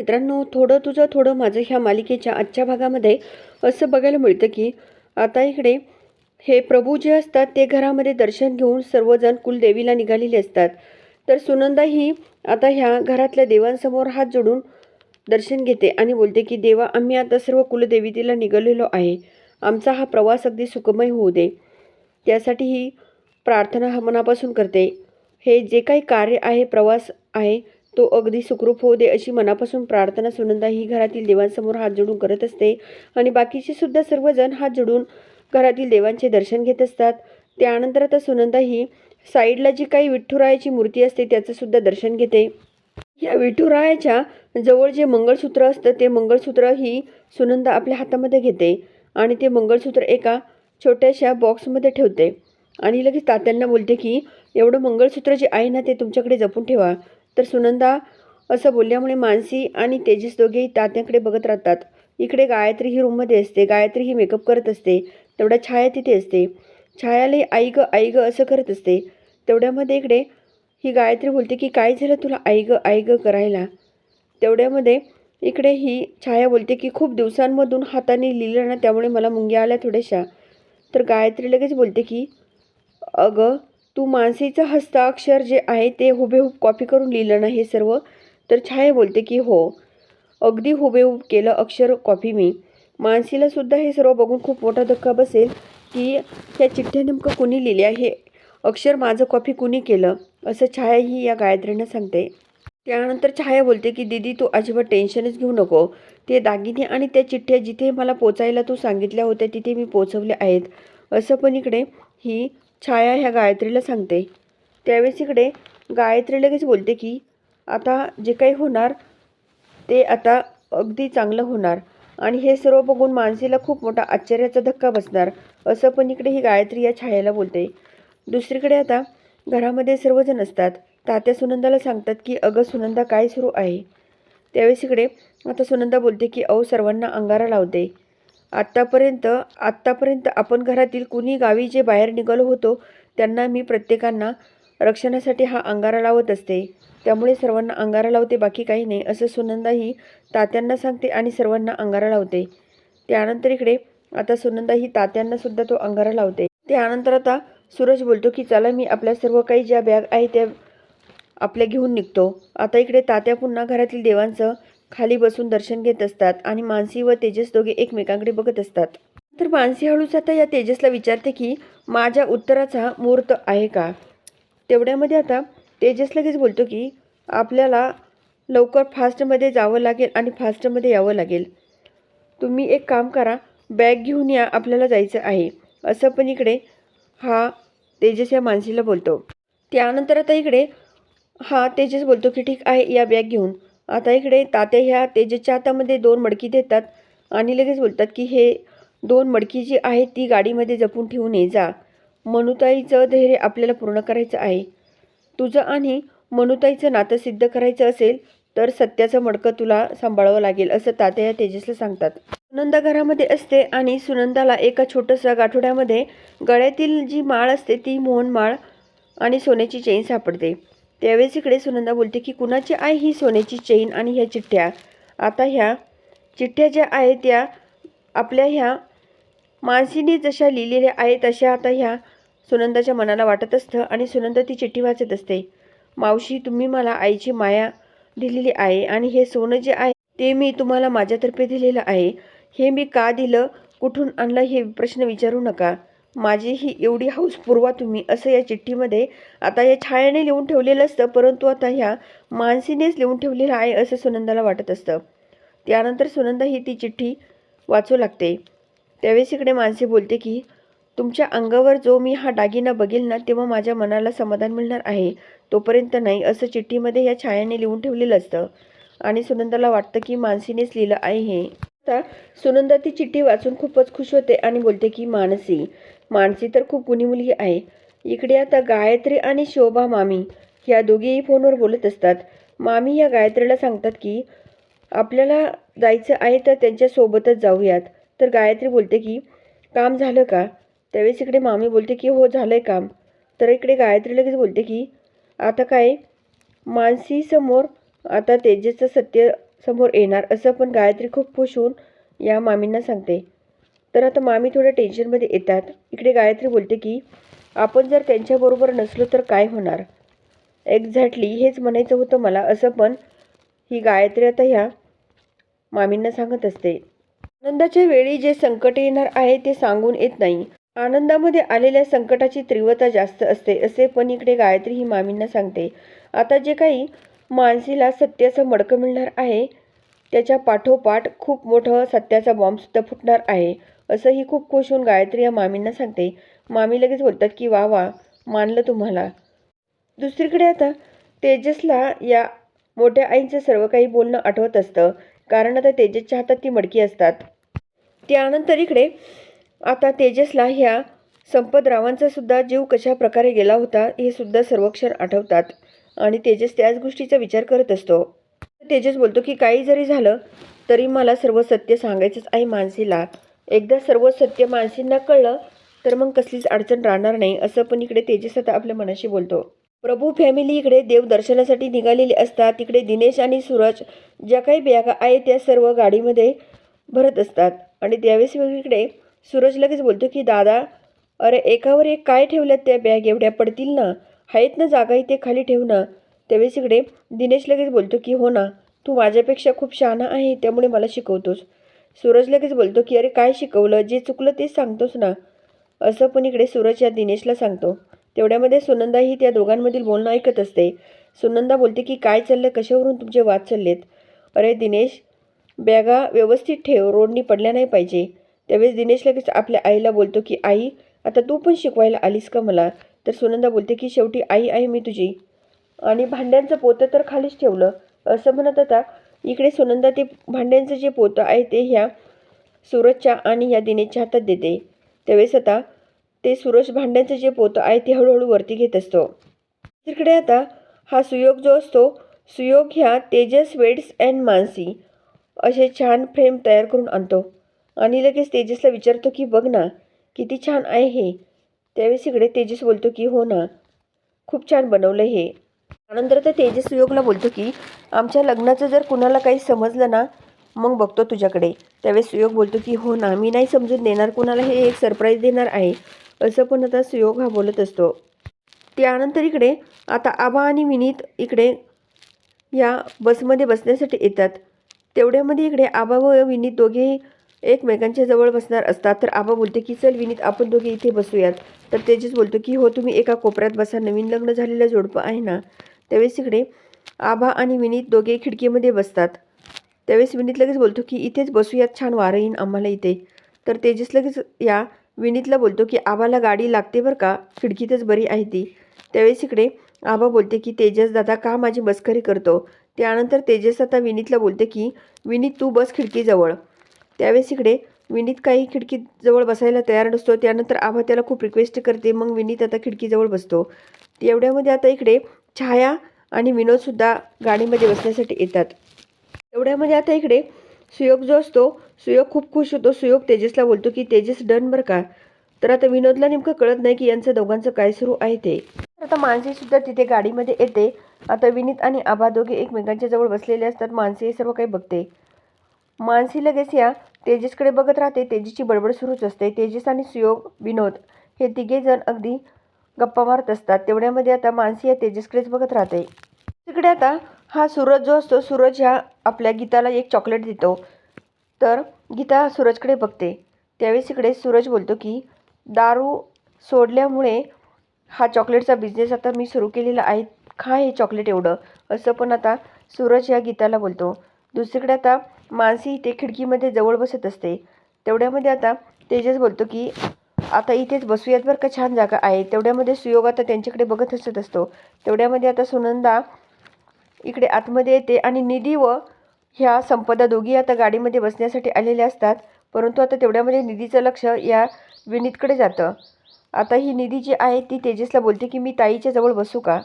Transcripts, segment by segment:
मित्रांनो थोडं तुझं थोडं माझं ह्या मालिकेच्या आजच्या भागामध्ये असं बघायला मिळतं की आता इकडे हे प्रभू जे असतात ते घरामध्ये दर्शन घेऊन सर्वजण कुलदेवीला निघालेले असतात. तर सुनंदा ही आता ह्या घरातल्या देवांसमोर हात जोडून दर्शन घेते आणि बोलते की देवा आम्ही आता सर्व कुलदेवीतीला निघालेलो आहे. आमचा हा प्रवास अगदी सुखमय होऊ दे. त्यासाठी ही प्रार्थना हा मनापासून करते. हे जे काही कार्य आहे प्रवास आहे तो अगदी सुखरूप होऊ दे अशी मनापासून प्रार्थना सुनंदा ही घरातील देवांसमोर हात जोडून करत असते. आणि बाकीचे सुद्धा सर्वजण हात जोडून घरातील देवांचे दर्शन घेत असतात. त्यानंतर आता सुनंदा ही साईडला जी काही विठ्ठुरायाची मूर्ती असते त्याचं सुद्धा दर्शन घेते. या विठुरायाच्या जवळ जे मंगळसूत्र असतं ते मंगळसूत्र ही सुनंदा आपल्या हातामध्ये घेते. आणि ते मंगळसूत्र एका छोट्याशा बॉक्समध्ये ठेवते. आणि लगेच तात्यांना बोलते की एवढं मंगळसूत्र जे आहे ना ते तुमच्याकडे जपून ठेवा. तर सुनंदा असं बोलल्यामुळे मानसी आणि तेजस दोघेही तात्याकडे बघत राहतात. इकडे गायत्री ही रूममध्ये असते. गायत्री ही मेकअप करत असते. तेवढ्या छाया तिथे असते. छायालाही आई ग आई ग असं करत असते. तेवढ्यामध्ये इकडे ही गायत्री बोलते की काय झालं तुला आई ग आई ग करायला? तेवढ्यामध्ये इकडे ही छाया बोलते की खूप दिवसांमधून हाताने लिहिलं ना त्यामुळे मला मुंग्या आल्या थोड्याशा. तर गायत्री लगेच बोलते की अगं तू मानसीचं हस्ताक्षर जे आहे ते हुबेहूब कॉपी करून लिहिलं ना हे सर्व? तर छाया बोलते की हो. अगदी हुबेहूब केलं अक्षर कॉपी मी. मानसीला सुद्धा हे सर्व बघून खूप मोठा धक्का बसेल की ह्या चिठ्ठ्या नेमकं कुणी लिहिल्या? हे अक्षर माझं कॉपी कुणी केलं? असं छाया ही या गायत्रीनं सांगते. त्यानंतर छाया बोलते की दीदी तू अजिबात टेन्शनच घेऊ नको. ते दागिने आणि त्या चिठ्ठ्या जिथे मला पोचायला तू सांगितल्या होत्या तिथे मी पोचवल्या आहेत. असं पण इकडे ही छाया ह्या गायत्रीला सांगते. त्यावेळेस इकडे गायत्री लगेच बोलते की आता जे काही होणार ते आता अगदी चांगलं होणार. आणि हे सर्व बघून मानसीला खूप मोठा आश्चर्याचा धक्का बसणार असं पण इकडे ही गायत्री या छायाला बोलते. दुसरीकडे आता घरामध्ये सर्वजण असतात. तात्या सुनंदाला सांगतात की अगं सुनंदा काय सुरू आहे? त्यावेळेस इकडे आता सुनंदा बोलते की अहो सर्वांना अंगारा लावते. आत्तापर्यंत आत्तापर्यंत आपण घरातील कुणी गावी जे बाहेर निघालो होतो त्यांना मी प्रत्येकांना रक्षणासाठी हा अंगारा लावत असते. त्यामुळे सर्वांना अंगारा लावते बाकी काही नाही असं सुनंदाही तात्यांना सांगते आणि सर्वांना अंगारा लावते. त्यानंतर इकडे आता सुनंदा ही तो अंगारा लावते. त्यानंतर आता सूरज बोलतो की चला मी आपल्या सर्व काही ज्या बॅग आहे त्या आपल्या घेऊन निघतो. आता इकडे तात्या पुन्हा घरातील देवांचं खाली बसून दर्शन घेत असतात आणि मानसी व तेजस दोघे एकमेकांकडे बघत असतात. तर मानसी हळूच आता या तेजसला विचारते की माझ्या उत्तराचा मुहूर्त आहे का? तेवढ्यामध्ये आता तेजस लगेच बोलतो की आपल्याला लवकर फास्टमध्ये जावं लागेल आणि फास्टमध्ये यावं लागेल. तुम्ही एक काम करा बॅग घेऊन या आपल्याला जायचं आहे. असं पण इकडे हा तेजस या मानसीला बोलतो. त्यानंतर आता इकडे हा तेजस बोलतो की ठीक आहे या बॅग घेऊन. आता इकडे तात्या ह्या तेजच्या हातामध्ये दोन मडकी देतात आणि लगेच बोलतात की हे दोन मडकी जी आहे ती गाडीमध्ये जपून ठेवून ये जा. मनुताईचं धैर्य आपल्याला पूर्ण करायचं आहे. तुझं आणि मनुताईचं नातं सिद्ध करायचं असेल तर सत्याचं मडकं तुला सांभाळावं लागेल असं तात्या या तेजसला सांगतात. सुनंदा घरामध्ये असते आणि सुनंदाला एका छोटंसं गाठोड्यामध्ये गळ्यातील जी माळ असते ती मोहन माळ आणि सोन्याची चेन सापडते. त्यावेळेस इकडे सुनंदा बोलते की कुणाची आहे ही सोन्याची चेन आणि ह्या चिठ्ठ्या? आता ह्या चिठ्ठ्या ज्या आहेत त्या आपल्या ह्या मानसीने जशा लिहिलेल्या आहेत तशा आता ह्या सुनंदाच्या मनाला वाटत असतं आणि सुनंदा ती चिठ्ठी वाचत असते. मावशी तुम्ही मला आईची माया दिलेली आहे आणि हे सोनं जे आहे ते मी तुम्हाला माझ्यातर्फे दिलेलं आहे. हे मी का दिलं? कुठून आणलं? हे प्रश्न विचारू नका. माझी ही एवढी हौस पुरवा तुम्ही असं या चिठ्ठीमध्ये आता या छायाने लिहून ठेवलेलं असतं परंतु आता ह्या मानसीनेच लिहून ठेवलेलं आहे असं सुनंदाला वाटत असतं. त्यानंतर सुनंदा ही ती चिठ्ठी वाचू लागते. त्यावेळेस इकडे मानसी बोलते की तुमच्या अंगावर जो मी हा दागिना बघेल ना तेव्हा माझ्या मनाला समाधान मिळणार आहे. तोपर्यंत नाही असं चिठ्ठीमध्ये या छायाने लिहून ठेवलेलं असतं. आणि सुनंदाला वाटतं की मानसीनेच लिहिलं आहे हे. आता सुनंदा ती चिठ्ठी वाचून खूपच खुश होते आणि बोलते की मानसी मानसी तर खूप गुणी मुलगी आहे. इकडे आता गायत्री आणि शोभा मामी ह्या दोघेही फोनवर बोलत असतात. मामी या गायत्रीला सांगतात की आपल्याला जायचं आहे तर त्यांच्यासोबतच जाऊयात. तर गायत्री बोलते की काम झालं का? त्यावेळेस इकडे मामी बोलते की हो झालं आहे काम. तर इकडे गायत्री लगेच बोलते की आता काय? मानसीसमोर आता तेजेचं सत्य समोर येणार असं पण गायत्री खूप खुश होऊन या मामींना सांगते. तर आता मामी थोड्या टेन्शनमध्ये येतात. इकडे गायत्री बोलते की आपण जर त्यांच्याबरोबर नसलो तर काय होणार? एक्झॅक्टली हेच म्हणायचं होतं मला. असं पण ही गायत्री आता ह्या मामींना सांगत असते. आनंदाच्या वेळी जे संकट येणार आहे ते सांगून येत नाही. आनंदामध्ये आलेल्या संकटाची तीव्रता जास्त असते. असे पण इकडे गायत्री ही मामींना सांगते. आता जे काही मानसीला सत्याचं मडकं मिळणार आहे त्याच्या पाठोपाठ खूप मोठं सत्याचा बॉम्बसुद्धा फुटणार आहे. असं ही खूप खुश होऊन गायत्री या मामींना सांगते मामी लगेच बोलतात की वा वा मानलं तुम्हाला. दुसरीकडे आता तेजसला या मोठ्या आईंचं सर्व काही बोलणं आठवत असतं कारण आता तेजसच्या हातात ती मडकी असतात. त्यानंतर इकडे आता तेजसला ह्या संपतरावांचा सुद्धा जीव कशा प्रकारे गेला होता हे सुद्धा सर्वक्षण आठवतात आणि तेजस त्याच गोष्टीचा विचार करत असतो. तेजस बोलतो की काही जरी झालं तरी मला सर्व सत्य सांगायचंच आहे मानसीला. एकदा सर्व सत्य मानसींना कळलं तर मग कसलीच अडचण राहणार नाही असं पण इकडे तेजस आता आपल्या मनाशी बोलतो. प्रभू फॅमिली इकडे देव दर्शनासाठी निघालेली असतात. तिकडे दिनेश आणि सूरज ज्या काही बॅगा आहेत त्या सर्व गाडीमध्ये भरत असतात. आणि त्यावेळेस इकडे सूरज लगेच बोलतो की दादा अरे एकावर एक काय ठेवल्यात त्या बॅग? एवढ्या पडतील ना? आहेत ना जागा इथे खाली ठेव ना. त्यावेळेस इकडे दिनेश लगेच बोलतो की हो ना तू माझ्यापेक्षा खूप शहाणा आहे त्यामुळे मला शिकवतोस. सूरज लगेच बोलतो की अरे काय शिकवलं? जे चुकलं तेच सांगतोस ना. असं पण इकडे सूरज या दिनेशला सांगतो. तेवढ्यामध्ये सुनंदा ही त्या दोघांमधील बोलणं ऐकत असते. सुनंदा बोलते की काय चाललं कशावरून तुमचे वाद चाललेत? अरे दिनेश बॅगा व्यवस्थित ठेव. रोडनी पडल्या नाही पाहिजे. त्यावेळेस दिनेश लगेच आपल्या आईला बोलतो की आई आता तू पण शिकवायला आलीस का मला? तर सुनंदा बोलते की शेवटी आई आहे मी तुझी. आणि भांड्यांचं पोतं तर खालीच ठेवलं. असं म्हणत आता इकडे सुनंदा ते भांड्यांचं जे पोतं आहे ते ह्या सूरजच्या आणि ह्या दिनेशच्या हातात देते. त्यावेळेस आता ते सूरज भांड्यांचं जे पोतं आहे ते हळूहळू वरती घेत असतो. तिकडे आता हा सुयोग जो असतो सुयोग ह्या तेजस वेड्स अँड मानसी असे छान फ्रेम तयार करून आणतो. आणि लगेच तेजसला विचारतो की बघ ना किती छान आहे हे. त्यावेळेस इकडे तेजस बोलतो की हो ना खूप छान बनवलं हे. त्यानंतर तर तेजस सुयोगला बोलतो की आमच्या लग्नाचं जर कुणाला काही समजलं ना मग बघतो तुझ्याकडे. त्यावेळेस सुयोग बोलतो की हो ना मी नाही समजून देणार कुणाला हे एक सरप्राईज देणार आहे. असं पण आता सुयोग हा बोलत असतो. त्यानंतर इकडे आता आबा आणि विनीत इकडे या बसमध्ये बसण्यासाठी येतात. तेवढ्यामध्ये इकडे आबा व विनीत दोघेही एकमेकांच्या जवळ बसणार असतात. तर आबा बोलते की चल विनीत आपण दोघे इथे बसूयात. तर तेजस बोलतो की हो तुम्ही एका कोपऱ्यात बसा. नवीन लग्न झालेलं जोडपं आहे ना. त्यावेळेस इकडे आभा आणि विनीत दोघे खिडकीमध्ये बसतात. त्यावेळेस विनीत लगेच बोलतो की इथेच बसूयात छान वारं येईन आम्हाला इथे. तर तेजस लगेच या विनीतला बोलतो की आबाला गाडी लागते बरं का? खिडकीतच बरी आहे ती. त्यावेळेस इकडे आबा बोलते की तेजस दादा का माझी मस्करी करतो? त्यानंतर तेजस आता विनीतला बोलते की विनीत तू बस खिडकीजवळ. त्यावेळेस इकडे विनीत काही खिडकीजवळ बसायला तयार नसतो. त्यानंतर आभा त्याला खूप रिक्वेस्ट करते. मग विनीत आता खिडकीजवळ बसतो. एवढ्यामध्ये आता इकडे छाया आणि विनोदसुद्धा गाडीमध्ये बसण्यासाठी येतात. एवढ्यामध्ये आता इकडे सुयोग जो असतो सुयोग खूप खुश होतो. सुयोग तेजसला बोलतो की तेजस डन बरं का? तर आता विनोदला नेमकं कळत नाही की यांचं दोघांचं काय सुरू आहे ते. तर आता मानसीसुद्धा तिथे गाडीमध्ये येते. आता विनीत आणि आबा दोघे एकमेकांच्या जवळ बसलेले असतात. मानसी हे सर्व काही बघते. मानसी लगेच या तेजसकडे बघत राहते. तेजसची बडबड सुरूच असते. तेजस आणि सुयोग विनोद हे तिघे जण अगदी गप्पा मारत असतात. तेवढ्यामध्ये आता मानसी या तेजसकडेच बघत राहते. तिकडे आता हा सूरज जो असतो सूरज ह्या आपल्या गीताला एक चॉकलेट देतो. तर गीता सूरजकडे बघते. त्यावेळेस इकडे सूरज बोलतो की दारू सोडल्यामुळे हा चॉकलेटचा बिझनेस आता मी सुरू केलेला आहे. खा हे चॉकलेट एवढं. असं पण आता सूरज या गीताला बोलतो. दुसरीकडे आता मानसी इथे खिडकीमध्ये जवळ बसत असते. तेवढ्यामध्ये आता तेजस बोलतो की आता इथेच बसूयात बरं का छान जागा आहे. तेवढ्यामध्ये सुयोग आता त्यांच्याकडे बघत असत असतो. तेवढ्यामध्ये आता सुनंदा इकडे आतमध्ये येते आणि निधी व ह्या संपदा दोघी आता गाडीमध्ये बसण्यासाठी आलेल्या असतात. परंतु आता तेवढ्यामध्ये निधीचं लक्ष या विनीतकडे जातं. आता ही निधी जी आहे ती तेजसला बोलते की मी ताईच्या जवळ बसू का?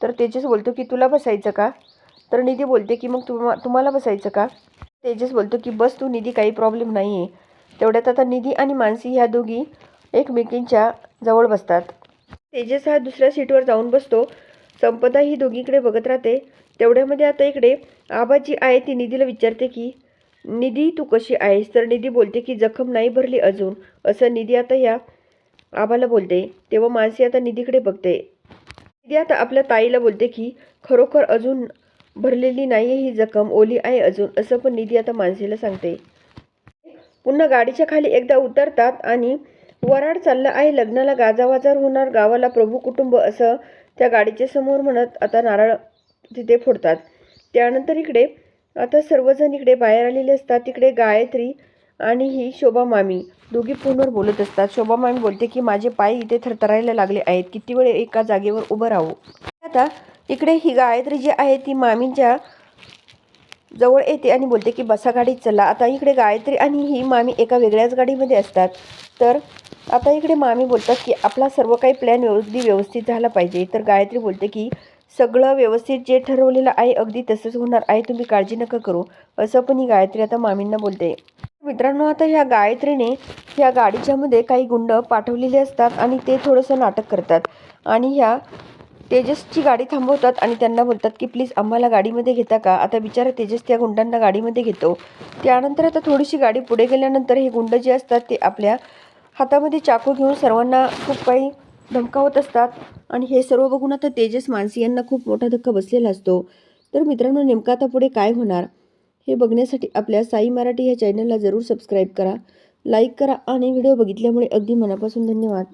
तर तेजस बोलतो की तुला बसायचं का? तर निधी बोलते की मग तुम्हा तुम्हाला बसायचं का? तेजस बोलतो की बस तू निधी काही प्रॉब्लेम नाही आहे तेवढ्यात आता निधी आणि मानसी ह्या दोघी एकमेकींच्या जवळ बसतात. तेजस हा दुसऱ्या सीटवर जाऊन बसतो. संपदा ही दोघीकडे बघत राहते. तेवढ्यामध्ये आता इकडे आबाजी आहे ती निधीला विचारते की निधी तू कशी आहेस? तर निधी बोलते की जखम नाही भरली अजून. असं निधी आता या आबाला बोलते. तेव्हा मानसी आता निधीकडे बघते. निधी आता आपल्या ताईला बोलते की खरोखर अजून भरलेली नाही ही जखम ओली आहे अजून. असं पण निधी आता मानसीला सांगते. पुन्हा गाडीच्या खाली एकदा उतरतात आणि वराड चाललं आहे लग्नाला गाजावाजार होणार गावाला प्रभू कुटुंब असं त्या गाडीच्या समोर म्हणत आता नारळ तिथे फोडतात. त्यानंतर इकडे आता सर्वजण इकडे बाहेर आलेले असतात. तिकडे गायत्री आणि ही शोभा मामी दोघी फोनवर बोलत असतात. शोभा मामी बोलते की माझे पाय इथे थरथरायला लागले आहेत. किती वेळ एका जागेवर उभं राहू आता इकडे ही गायत्री जी आहे ती मामींच्या जवळ येते आणि बोलते की बसा गाडीत चला. आता इकडे गायत्री आणि ही मामी एका वेगळ्याच गाडीमध्ये असतात. तर आता इकडे मामी बोलतात की आपला सर्व काही प्लॅन अगदी व्यवस्थित झाला पाहिजे. तर गायत्री बोलते की सगळं व्यवस्थित जे ठरवलेलं आहे अगदी तसंच होणार आहे. तुम्ही काळजी नका करू. असं पण ही गायत्री आता मामींना बोलते. मित्रांनो आता ह्या गायत्रीने ह्या गाडीच्यामध्ये काही गुंड पाठवलेले असतात आणि ते थोडंसं नाटक करतात. आणि ह्या तेजसची गाडी थांबवतात आणि त्यांना बोलतात की प्लीज आम्हाला गाडीमध्ये घेता का? आता बिचारा तेजस त्या गुंडांना गाडीमध्ये घेतो. त्यानंतर आता थोडीशी गाडी पुढे गेल्यानंतर हे गुंड जे असतात ते आपल्या हातामध्ये चाकू घेऊन सर्वांना खूप काही धमकावत असतात. आणि हे सर्व बघून आता तेजस मानसी यांना खूप मोठा धक्का बसलेला असतो. तर मित्रांनो नेमका आता पुढे काय होणार? हे बघण्यासाठी आपल्या साई मराठी या चॅनलला जरूर सबस्क्राईब करा लाईक करा आणि व्हिडिओ बघितल्यामुळे अगदी मनापासून धन्यवाद.